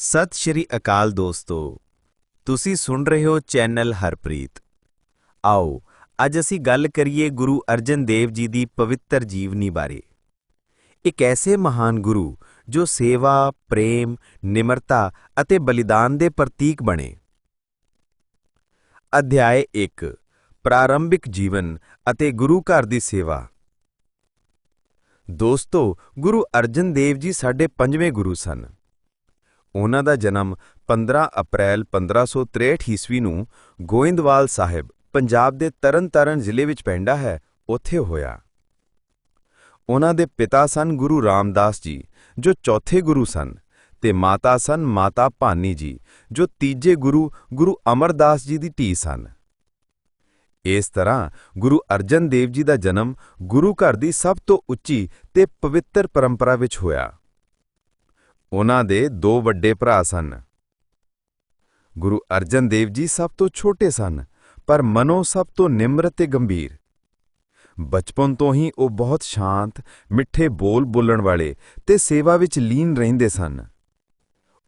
ਸਤਿ ਸ਼੍ਰੀ ਅਕਾਲ ਦੋਸਤੋ। ਤੁਸੀਂ ਸੁਣ ਰਹੇ ਹੋ ਚੈਨਲ ਹਰਪ੍ਰੀਤ। ਆਓ, ਅੱਜ ਅਸੀਂ ਗੱਲ ਕਰੀਏ ਗੁਰੂ ਅਰਜਨ ਦੇਵ ਜੀ ਦੀ ਪਵਿੱਤਰ ਜੀਵਨੀ ਬਾਰੇ। ਇੱਕ ਐਸੇ ਮਹਾਨ ਗੁਰੂ ਜੋ ਸੇਵਾ, ਪ੍ਰੇਮ, ਨਿਮਰਤਾ ਅਤੇ ਬਲੀਦਾਨ ਦੇ ਪ੍ਰਤੀਕ ਬਣੇ। ਅਧਿਆਇ 1 ਪ੍ਰਾਰੰਭਿਕ ਜੀਵਨ ਅਤੇ ਗੁਰੂ ਘਰ ਦੀ ਸੇਵਾ। ਦੋਸਤੋ, ਗੁਰੂ ਅਰਜਨ ਦੇਵ ਜੀ ਸਾਡੇ ਪੰਜਵੇਂ ਗੁਰੂ ਸਨ। ਉਹਨਾਂ ਦਾ ਜਨਮ 15 ਅਪ੍ਰੈਲ 1563 ਈਸਵੀ ਨੂੰ ਗੋਇੰਦਵਾਲ ਸਾਹਿਬ, ਪੰਜਾਬ ਦੇ ਤਰਨਤਾਰਨ ਜ਼ਿਲ੍ਹੇ ਵਿੱਚ ਪੈਂਦਾ ਹੈ, ਉੱਥੇ ਹੋਇਆ। ਉਹਨਾਂ ਦੇ ਪਿਤਾ ਸਨ ਗੁਰੂ ਰਾਮਦਾਸ ਜੀ, ਜੋ ਚੌਥੇ ਗੁਰੂ ਸਨ, ਤੇ ਮਾਤਾ ਸਨ ਮਾਤਾ ਭਾਨੀ ਜੀ, ਜੋ ਤੀਜੇ ਗੁਰੂ ਗੁਰੂ ਅਮਰਦਾਸ ਜੀ ਦੀ ਧੀ ਸਨ। ਇਸ ਤਰ੍ਹਾਂ ਗੁਰੂ ਅਰਜਨ ਦੇਵ ਜੀ ਦਾ ਜਨਮ ਗੁਰੂ ਘਰ ਦੀ ਸਭ ਤੋਂ ਉੱਚੀ ਤੇ ਪਵਿੱਤਰ ਪਰੰਪਰਾ ਵਿੱਚ ਹੋਇਆ। ਉਹਨਾਂ ਦੇ ਦੋ ਵੱਡੇ ਭਰਾ ਸਨ। ਗੁਰੂ ਅਰਜਨ ਦੇਵ ਜੀ ਸਭ ਤੋਂ ਛੋਟੇ ਸਨ, ਪਰ ਮਨੋ ਸਭ ਤੋਂ ਨਿਮਰ ਤੇ ਗੰਭੀਰ। ਬਚਪਨ ਤੋਂ ਹੀ ਉਹ ਬਹੁਤ ਸ਼ਾਂਤ, ਮਿੱਠੇ ਬੋਲ ਬੋਲਣ ਵਾਲੇ ਤੇ ਸੇਵਾ ਵਿੱਚ ਲੀਨ ਰਹਿੰਦੇ ਸਨ।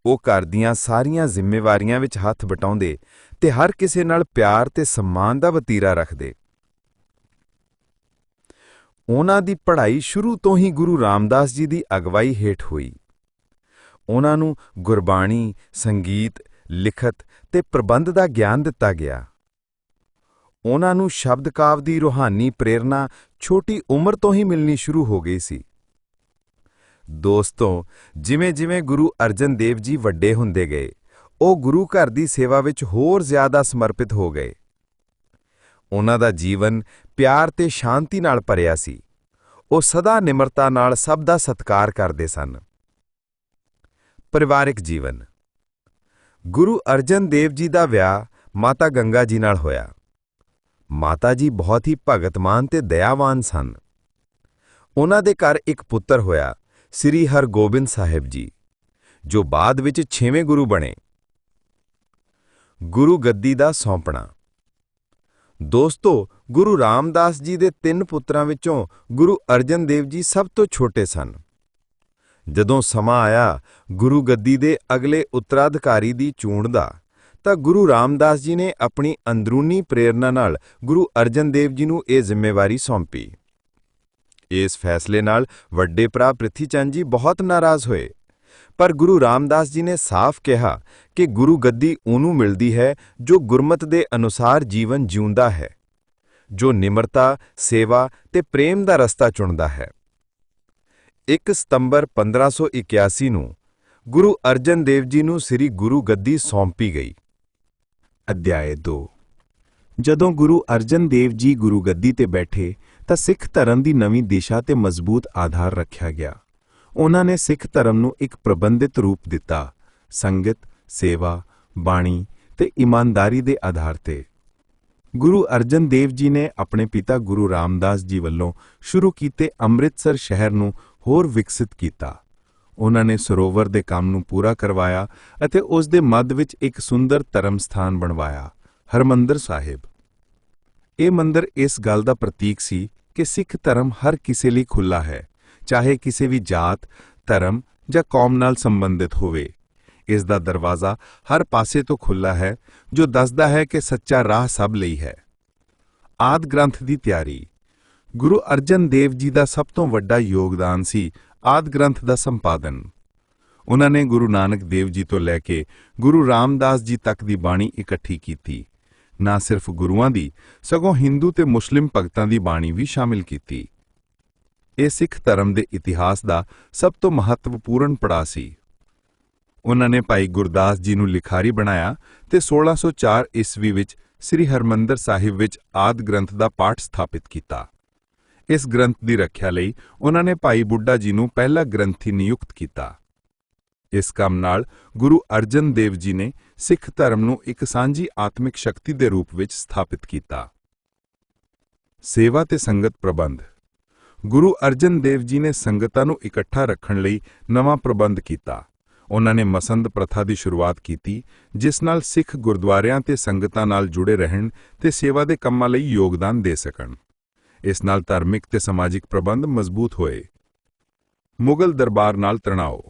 ਉਹ ਘਰ ਦੀਆਂ ਸਾਰੀਆਂ ਜ਼ਿੰਮੇਵਾਰੀਆਂ ਵਿੱਚ ਹੱਥ ਵਟਾਉਂਦੇ ਤੇ ਹਰ ਕਿਸੇ ਨਾਲ ਪਿਆਰ ਤੇ ਸਨਮਾਨ ਦਾ ਵਤੀਰਾ ਰੱਖਦੇ। ਉਹਨਾਂ ਦੀ ਪੜ੍ਹਾਈ ਸ਼ੁਰੂ ਤੋਂ ਹੀ ਗੁਰੂ ਰਾਮਦਾਸ ਜੀ ਦੀ ਅਗਵਾਈ ਹੇਠ ਹੋਈ। ਉਹਨਾਂ ਨੂੰ ਗੁਰਬਾਣੀ, ਸੰਗੀਤ, ਲਿਖਤ ਤੇ ਪ੍ਰਬੰਧ ਦਾ ਗਿਆਨ ਦਿੱਤਾ ਗਿਆ। ਉਹਨਾਂ ਨੂੰ ਸ਼ਬਦ ਕਾਵ ਦੀ ਰੂਹਾਨੀ ਪ੍ਰੇਰਣਾ ਛੋਟੀ ਉਮਰ ਤੋਂ ਹੀ ਮਿਲਣੀ ਸ਼ੁਰੂ ਹੋ ਗਈ ਸੀ। ਦੋਸਤੋ, ਜਿਵੇਂ-ਜਿਵੇਂ ਗੁਰੂ ਅਰਜਨ ਦੇਵ ਜੀ ਵੱਡੇ ਹੁੰਦੇ ਗਏ, ਉਹ ਗੁਰੂ ਘਰ ਦੀ ਸੇਵਾ ਵਿੱਚ ਹੋਰ ਜ਼ਿਆਦਾ ਸਮਰਪਿਤ ਹੋ ਗਏ। ਉਹਨਾਂ ਦਾ ਜੀਵਨ ਪਿਆਰ ਤੇ ਸ਼ਾਂਤੀ ਨਾਲ ਭਰਿਆ ਸੀ। ਉਹ ਸਦਾ ਨਿਮਰਤਾ ਨਾਲ ਸਭ ਦਾ ਸਤਿਕਾਰ ਕਰਦੇ ਸਨ। ਪਰਿਵਾਰਿਕ ਜੀਵਨ। ਗੁਰੂ ਅਰਜਨ ਦੇਵ ਜੀ ਦਾ ਵਿਆਹ ਮਾਤਾ ਗੰਗਾ ਜੀ ਨਾਲ ਹੋਇਆ। ਮਾਤਾ ਜੀ ਬਹੁਤ ਹੀ ਭਗਤਮਾਨ ਤੇ ਦਇਆਵਾਨ ਸਨ। ਉਹਨਾਂ ਦੇ ਘਰ ਇੱਕ ਪੁੱਤਰ ਹੋਇਆ, ਸ੍ਰੀ ਹਰਗੋਬਿੰਦ ਸਾਹਿਬ ਜੀ, ਜੋ ਬਾਅਦ ਵਿੱਚ 6ਵੇਂ ਗੁਰੂ ਬਣੇ। ਗੁਰੂ ਗੱਦੀ ਦਾ ਸੌਂਪਣਾ। ਦੋਸਤੋ, ਗੁਰੂ ਰਾਮਦਾਸ ਜੀ ਦੇ ਤਿੰਨ ਪੁੱਤਰਾਂ ਵਿੱਚੋਂ ਗੁਰੂ ਅਰਜਨ ਦੇਵ ਜੀ ਸਭ ਤੋਂ ਛੋਟੇ ਸਨ। ਜਦੋਂ ਸਮਾਂ ਆਇਆ ਗੁਰੂ ਗੱਦੀ ਦੇ ਅਗਲੇ ਉੱਤਰਾਧਿਕਾਰੀ ਦੀ ਚੋਣ ਦਾ, ਤਾਂ ਗੁਰੂ ਰਾਮਦਾਸ ਜੀ ਨੇ ਆਪਣੀ ਅੰਦਰੂਨੀ ਪ੍ਰੇਰਣਾ ਨਾਲ ਗੁਰੂ ਅਰਜਨ ਦੇਵ ਜੀ ਨੂੰ ਇਹ ਜ਼ਿੰਮੇਵਾਰੀ ਸੌਂਪੀ। ਇਸ ਫੈਸਲੇ ਨਾਲ ਵੱਡੇ ਭਰਾ ਪ੍ਰਿਥੀ ਚੰਦ ਜੀ ਬਹੁਤ ਨਾਰਾਜ਼ ਹੋਏ। ਪਰ ਗੁਰੂ ਰਾਮਦਾਸ ਜੀ ਨੇ ਸਾਫ਼ ਕਿਹਾ ਕਿ ਗੁਰੂ ਗੱਦੀ ਉਹਨੂੰ ਮਿਲਦੀ ਹੈ ਜੋ ਗੁਰਮਤ ਦੇ ਅਨੁਸਾਰ ਜੀਵਨ ਜਿਉਂਦਾ ਹੈ, ਜੋ ਨਿਮਰਤਾ, ਸੇਵਾ ਤੇ ਪ੍ਰੇਮ ਦਾ ਰਸਤਾ ਚੁਣਦਾ ਹੈ। 1 ਸਤੰਬਰ 1581 ਨੂੰ ਗੁਰੂ ਅਰਜਨ ਦੇਵ ਜੀ ਨੂੰ ਸ੍ਰੀ ਗੁਰੂ ਗੱਦੀ ਸੌਂਪੀ ਗਈ। ਅਧਿਆਇ 2 ਜਦੋਂ ਗੁਰੂ ਅਰਜਨ ਦੇਵ ਜੀ ਗੁਰੂ ਗੱਦੀ ਤੇ ਬੈਠੇ ਤਾਂ ਸਿੱਖ ਧਰਮ ਦੀ ਨਵੀਂ ਦਿਸ਼ਾ ਤੇ ਮਜ਼ਬੂਤ ਆਧਾਰ ਰੱਖਿਆ ਗਿਆ। ਉਹਨਾਂ ਨੇ ਸਿੱਖ ਧਰਮ ਨੂੰ ਇੱਕ ਪ੍ਰਬੰਧਿਤ ਰੂਪ ਦਿੱਤਾ, ਸੰਗਤ, ਸੇਵਾ, ਬਾਣੀ ਤੇ ਇਮਾਨਦਾਰੀ ਦੇ ਆਧਾਰ ਤੇ। ਗੁਰੂ ਅਰਜਨ ਦੇਵ ਜੀ ਨੇ ਆਪਣੇ ਪਿਤਾ ਗੁਰੂ ਰਾਮਦਾਸ ਜੀ ਵੱਲੋਂ ਸ਼ੁਰੂ ਕੀਤੇ ਅੰਮ੍ਰਿਤਸਰ ਸ਼ਹਿਰ ਨੂੰ ਹੋਰ ਵਿਕਸਿਤ ਕੀਤਾ। ਉਹਨਾਂ ਨੇ ਸਰੋਵਰ ਦੇ ਕੰਮ ਨੂੰ ਪੂਰਾ ਕਰਵਾਇਆ ਅਤੇ ਉਸ ਦੇ ਮੱਧ ਵਿੱਚ ਇੱਕ ਸੁੰਦਰ ਧਰਮ ਸਥਾਨ ਬਣਵਾਇਆ, ਹਰਮੰਦਰ ਸਾਹਿਬ। ਇਹ ਮੰਦਰ ਇਸ ਗੱਲ ਦਾ ਪ੍ਰਤੀਕ ਸੀ ਕਿ ਸਿੱਖ ਧਰਮ ਹਰ ਕਿਸੇ ਲਈ ਖੁੱਲਾ ਹੈ, ਚਾਹੇ ਕਿਸੇ ਵੀ ਜਾਤ, ਧਰਮ ਜਾਂ ਕੌਮ ਨਾਲ ਸੰਬੰਧਿਤ ਹੋਵੇ। ਇਸ ਦਾ ਦਰਵਾਜ਼ਾ ਹਰ ਪਾਸੇ ਤੋਂ ਖੁੱਲਾ ਹੈ, ਜੋ ਦੱਸਦਾ ਹੈ ਕਿ ਸੱਚਾ ਰਾਹ ਸਭ ਲਈ ਹੈ। ਆਦ ਗ੍ਰੰਥ ਦੀ ਤਿਆਰੀ। ਗੁਰੂ ਅਰਜਨ ਦੇਵ ਜੀ ਦਾ ਸਭ ਤੋਂ ਵੱਡਾ ਯੋਗਦਾਨ ਸੀ ਆਦ ਗ੍ਰੰਥ ਦਾ ਸੰਪਾਦਨ। ਉਹਨਾਂ ਨੇ ਗੁਰੂ ਨਾਨਕ ਦੇਵ ਜੀ ਤੋਂ ਲੈ ਕੇ ਗੁਰੂ ਰਾਮਦਾਸ ਜੀ ਤੱਕ ਦੀ ਬਾਣੀ ਇਕੱਠੀ ਕੀਤੀ। ਨਾ ਸਿਰਫ ਗੁਰੂਆਂ ਦੀ, ਸਗੋਂ ਹਿੰਦੂ ਤੇ ਮੁਸਲਿਮ ਭਗਤਾਂ ਦੀ ਬਾਣੀ ਵੀ ਸ਼ਾਮਿਲ ਕੀਤੀ। ਇਹ ਸਿੱਖ ਧਰਮ ਦੇ ਇਤਿਹਾਸ ਦਾ ਸਭ ਤੋਂ ਮਹੱਤਵਪੂਰਨ ਪੜਾਅ ਸੀ। ਉਹਨਾਂ ਨੇ ਭਾਈ ਗੁਰਦਾਸ ਜੀ ਨੂੰ ਲਿਖਾਰੀ ਬਣਾਇਆ ਤੇ 1604 ਈਸਵੀ ਵਿੱਚ ਸ੍ਰੀ ਹਰਮੰਦਰ ਸਾਹਿਬ ਵਿੱਚ ਆਦ ਗ੍ਰੰਥ ਦਾ ਪਾਠ ਸਥਾਪਿਤ ਕੀਤਾ। ਇਸ ਗ੍ਰੰਥ ਦੀ ਰੱਖਿਆ ਲਈ ਉਹਨਾਂ ਨੇ ਭਾਈ ਬੁੱਢਾ ਜੀ ਨੂੰ ਪਹਿਲਾ ਗ੍ਰੰਥੀ ਨਿਯੁਕਤ ਕੀਤਾ। ਇਸ ਕੰਮ ਨਾਲ ਗੁਰੂ ਅਰਜਨ ਦੇਵ ਜੀ ਨੇ ਸਿੱਖ ਧਰਮ ਨੂੰ ਇੱਕ ਸਾਂਝੀ ਆਤਮਿਕ ਸ਼ਕਤੀ ਦੇ ਰੂਪ ਵਿੱਚ ਸਥਾਪਿਤ ਕੀਤਾ। ਸੇਵਾ ਤੇ ਸੰਗਤ ਪ੍ਰਬੰਧ। ਗੁਰੂ ਅਰਜਨ ਦੇਵ ਜੀ ਨੇ ਸੰਗਤਾਂ ਨੂੰ ਇਕੱਠਾ ਰੱਖਣ ਲਈ ਨਵਾਂ ਪ੍ਰਬੰਧ ਕੀਤਾ। ਉਹਨਾਂ ਨੇ ਮਸੰਦ ਪ੍ਰਥਾ ਦੀ ਸ਼ੁਰੂਆਤ ਕੀਤੀ, ਜਿਸ ਨਾਲ ਸਿੱਖ ਗੁਰਦੁਆਰਿਆਂ ਤੇ ਸੰਗਤਾਂ ਨਾਲ ਜੁੜੇ ਰਹਿਣ ਤੇ ਸੇਵਾ ਦੇ ਕੰਮਾਂ ਲਈ ਯੋਗਦਾਨ ਦੇ ਸਕਣ। ਇਸ ਨਾਲ ਧਾਰਮਿਕ ਤੇ ਸਮਾਜਿਕ ਪ੍ਰਬੰਧ ਮਜ਼ਬੂਤ ਹੋਏ। ਮੁਗਲ ਦਰਬਾਰ ਨਾਲ ਤਣਾਓ।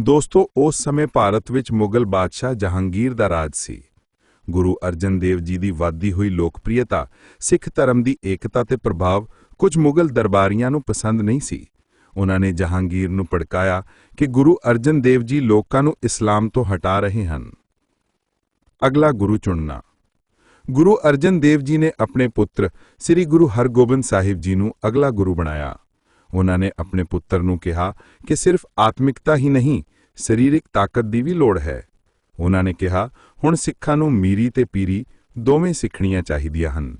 ਦੋਸਤੋ, ਉਸ ਸਮੇਂ ਭਾਰਤ ਵਿੱਚ ਮੁਗਲ ਬਾਦਸ਼ਾਹ ਜਹਾਂਗੀਰ ਦਾ ਰਾਜ ਸੀ। ਗੁਰੂ ਅਰਜਨ ਦੇਵ ਜੀ ਦੀ ਵਾਧੀ ਹੋਈ ਲੋਕਪ੍ਰਿਯਤਾ, ਸਿੱਖ ਧਰਮ ਦੀ ਏਕਤਾ ਤੇ ਪ੍ਰਭਾਵ ਕੁਝ ਮੁਗਲ ਦਰਬਾਰੀਆਂ ਨੂੰ ਪਸੰਦ ਨਹੀਂ ਸੀ। ਉਹਨਾਂ ਨੇ ਜਹਾਂਗੀਰ ਨੂੰ ਭੜਕਾਇਆ ਕਿ ਗੁਰੂ ਅਰਜਨ ਦੇਵ ਜੀ ਲੋਕਾਂ ਨੂੰ ਇਸਲਾਮ ਤੋਂ ਹਟਾ ਰਹੇ ਹਨ। ਅਗਲਾ ਗੁਰੂ ਚੁਣਨਾ। ਗੁਰੂ ਅਰਜਨ ਦੇਵ ਜੀ ਨੇ ਆਪਣੇ ਪੁੱਤਰ ਸ੍ਰੀ ਗੁਰੂ ਹਰਗੋਬਿੰਦ ਸਾਹਿਬ ਜੀ ਨੂੰ ਅਗਲਾ ਗੁਰੂ ਬਣਾਇਆ। ਉਹਨਾਂ ਨੇ ਆਪਣੇ ਪੁੱਤਰ ਨੂੰ ਕਿਹਾ ਕਿ ਸਿਰਫ ਆਤਮਿਕਤਾ ਹੀ ਨਹੀਂ, ਸਰੀਰਕ ਤਾਕਤ ਦੀ ਵੀ ਲੋੜ ਹੈ। ਉਹਨਾਂ ਨੇ ਕਿਹਾ, ਹੁਣ ਸਿੱਖਾਂ ਨੂੰ ਮੀਰੀ ਤੇ ਪੀਰੀ ਦੋਵੇਂ ਸਿੱਖਣੀਆਂ ਚਾਹੀਦੀਆਂ ਹਨ।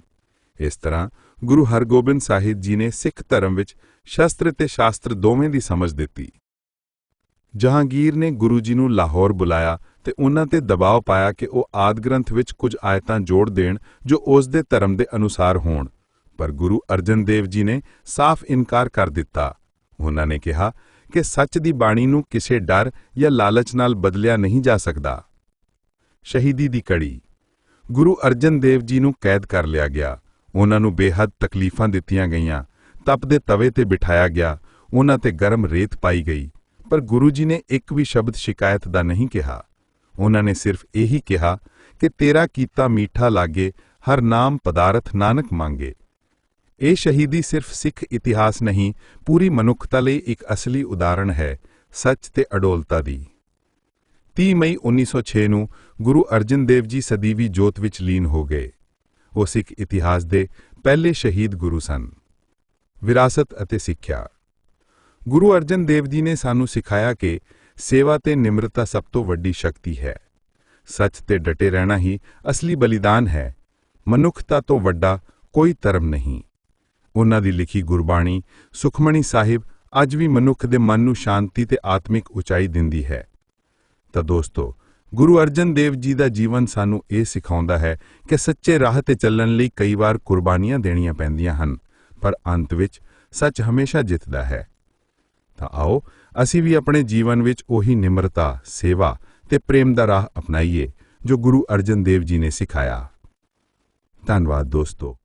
ਇਸ ਤਰ੍ਹਾਂ ਗੁਰੂ ਹਰਗੋਬਿੰਦ ਸਾਹਿਬ ਜੀ ਨੇ ਸਿੱਖ ਧਰਮ ਵਿੱਚ ਸ਼ਸਤਰ ਤੇ ਸ਼ਾਸਤਰ ਦੋਵੇਂ ਦੀ ਸਮਝ ਦਿੱਤੀ। ਜਹਾਂਗੀਰ ਨੇ ਗੁਰੂ ਜੀ ਨੂੰ ਲਾਹੌਰ ਬੁਲਾਇਆ ਤੇ ਉਹਨਾਂ ਤੇ ਦਬਾਅ ਪਾਇਆ ਕਿ ਉਹ ਆਦ ਗ੍ਰੰਥ ਵਿੱਚ ਕੁਝ ਆਇਤਾਂ ਜੋੜ ਦੇਣ ਜੋ ਉਸ ਦੇ ਧਰਮ ਦੇ ਅਨੁਸਾਰ ਹੋਣ। ਪਰ ਗੁਰੂ ਅਰਜਨ ਦੇਵ ਜੀ ਨੇ ਸਾਫ਼ ਇਨਕਾਰ ਕਰ ਦਿੱਤਾ। ਉਹਨਾਂ ਨੇ ਕਿਹਾ ਕਿ ਸੱਚ ਦੀ ਬਾਣੀ ਨੂੰ ਕਿਸੇ ਡਰ ਜਾਂ ਲਾਲਚ ਨਾਲ ਬਦਲਿਆ ਨਹੀਂ ਜਾ ਸਕਦਾ। ਸ਼ਹੀਦੀ ਦੀ ਕੜੀ ਗੁਰੂ ਅਰਜਨ ਦੇਵ ਜੀ ਨੂੰ ਕੈਦ ਕਰ ਲਿਆ ਗਿਆ। ਉਹਨਾਂ ਨੂੰ ਬੇਹੱਦ ਤਕਲੀਫਾਂ ਦਿੱਤੀਆਂ ਗਈਆਂ। ਤਪ ਦੇ ਤਵੇ ਤੇ ਬਿਠਾਇਆ ਗਿਆ। ਉਹਨਾਂ ਤੇ ਗਰਮ ਰੇਤ ਪਾਈ ਗਈ। ਪਰ ਗੁਰੂ ਜੀ ਨੇ ਇੱਕ ਵੀ ਸ਼ਬਦ ਸ਼ਿਕਾਇਤ ਦਾ ਨਹੀਂ ਕਿਹਾ। ਉਹਨਾਂ ਨੇ ਸਿਰਫ ਇਹੀ ਕਿਹਾ ਕਿ ਤੇਰਾ ਕੀਤਾ ਮੀਠਾ ਲਾਗੇ, ਹਰ ਨਾਮ ਪਦਾਰਥ ਨਾਨਕ ਮੰਗੇ। ਇਹ ਸ਼ਹੀਦੀ ਸਿਰਫ ਸਿੱਖ ਇਤਿਹਾਸ ਨਹੀਂ, ਪੂਰੀ ਮਨੁੱਖਤਾ ਲਈ ਇੱਕ ਅਸਲੀ ਉਦਾਹਰਣ ਹੈ, ਸੱਚ ਤੇ ਅਡੋਲਤਾ ਦੀ। 30 ਮਈ 1906 ਨੂੰ ਗੁਰੂ ਅਰਜਨ ਦੇਵ ਜੀ ਸਦੀਵੀ ਜੋਤ ਵਿੱਚ ਲੀਨ ਹੋ ਗਏ। ਉਹ ਸਿੱਖ ਇਤਿਹਾਸ ਦੇ ਪਹਿਲੇ ਸ਼ਹੀਦ ਗੁਰੂ ਸਨ। ਵਿਰਾਸਤ ਅਤੇ ਸਿੱਖਿਆ। ਗੁਰੂ ਅਰਜਨ ਦੇਵ ਜੀ ਨੇ ਸਾਨੂੰ ਸਿਖਾਇਆ ਕਿ ਸੇਵਾ ਤੇ ਨਿਮਰਤਾ ਸਭ ਤੋਂ ਵੱਡੀ ਸ਼ਕਤੀ ਹੈ। ਸੱਚ ਤੇ ਡਟੇ ਰਹਿਣਾ ਹੀ ਅਸਲੀ ਬਲੀਦਾਨ ਹੈ। ਮਨੁੱਖਤਾ ਤੋਂ ਵੱਡਾ ਕੋਈ ਧਰਮ ਨਹੀਂ। ਉਹਨਾਂ ਦੀ ਲਿਖੀ ਗੁਰਬਾਣੀ, ਸੁਖਮਣੀ ਸਾਹਿਬ ਅੱਜ ਵੀ ਮਨੁੱਖ ਦੇ ਮਨ ਨੂੰ ਸ਼ਾਂਤੀ ਤੇ ਆਤਮਿਕ ਉਚਾਈ ਦਿੰਦੀ ਹੈ। ਤਾਂ ਦੋਸਤੋ, ਗੁਰੂ ਅਰਜਨ ਦੇਵ ਜੀ ਦਾ ਜੀਵਨ ਸਾਨੂੰ ਇਹ ਸਿਖਾਉਂਦਾ ਹੈ ਕਿ ਸੱਚੇ ਰਾਹ ਤੇ ਚੱਲਣ ਲਈ ਕਈ ਵਾਰ ਕੁਰਬਾਨੀਆਂ ਦੇਣੀਆਂ ਪੈਂਦੀਆਂ ਹਨ, ਪਰ ਅੰਤ ਵਿੱਚ ਸੱਚ ਹਮੇਸ਼ਾ ਜਿੱਤਦਾ ਹੈ। ਤਾਂ ਆਓ, ਅਸੀਂ ਵੀ ਆਪਣੇ ਜੀਵਨ ਵਿੱਚ ਉਹੀ ਨਿਮਰਤਾ, ਸੇਵਾ ਤੇ ਪ੍ਰੇਮ ਦਾ ਰਾਹ ਅਪਣਾਈਏ, ਜੋ ਗੁਰੂ ਅਰਜਨ ਦੇਵ ਜੀ ਨੇ ਸਿਖਾਇਆ। ਧੰਨਵਾਦ ਦੋਸਤੋ।